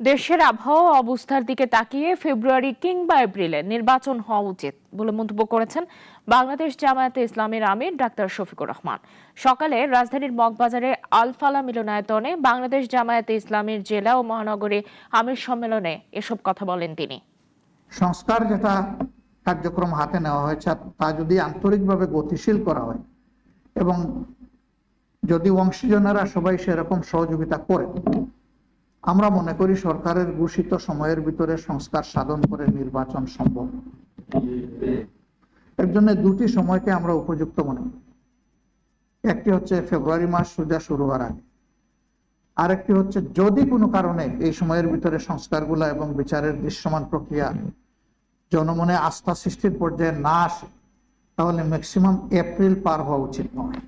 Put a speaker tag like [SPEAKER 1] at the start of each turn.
[SPEAKER 1] দেশের আবহাওয়া অবস্থার দিকে তাকিয়ে ফেব্রুয়ারি কিংবা এপ্রিলে নির্বাচন হওয়া উচিত বলে মন্তব্য করেছেন বাংলাদেশ জামায়াতে ইসলামের আমির ডাক্তার শফিকুর রহমান। সকালে রাজধানীর মগবাজারে আলফালা মিলনায়তনে বাংলাদেশ জামায়াতে ইসলামের জেলা ও মহানগরী আমির সম্মেলনে এসব কথা বলেন তিনি।
[SPEAKER 2] সংস্কার যেটা কার্যক্রম হাতে নেওয়া হয়েছে, তা যদি আন্তরিকভাবে গতিশীল করা হয় এবং যদি অংশীজনেরা সবাই সেরকম সহযোগিতা করে আমরা মনে করি সরকারের ঘোষিত সময়ের ভিতরে সংস্কার সাধন করে নির্বাচন সম্ভব। এর জন্য দুটি সময়কে আমরা উপযুক্ত মনে করি। একটি হচ্ছে ফেব্রুয়ারি মাস সোজা শুরু হওয়ার আগে। আরেকটি হচ্ছে যদি কোনো কারণে এই সময়ের ভিতরে সংস্কারগুলো এবং বিচারের দৃশ্যমান প্রক্রিয়া জনমনে আস্থা সৃষ্টির পর্যায়ে না আসে, তাহলে ম্যাক্সিমাম এপ্রিল পার হওয়া উচিত নয়।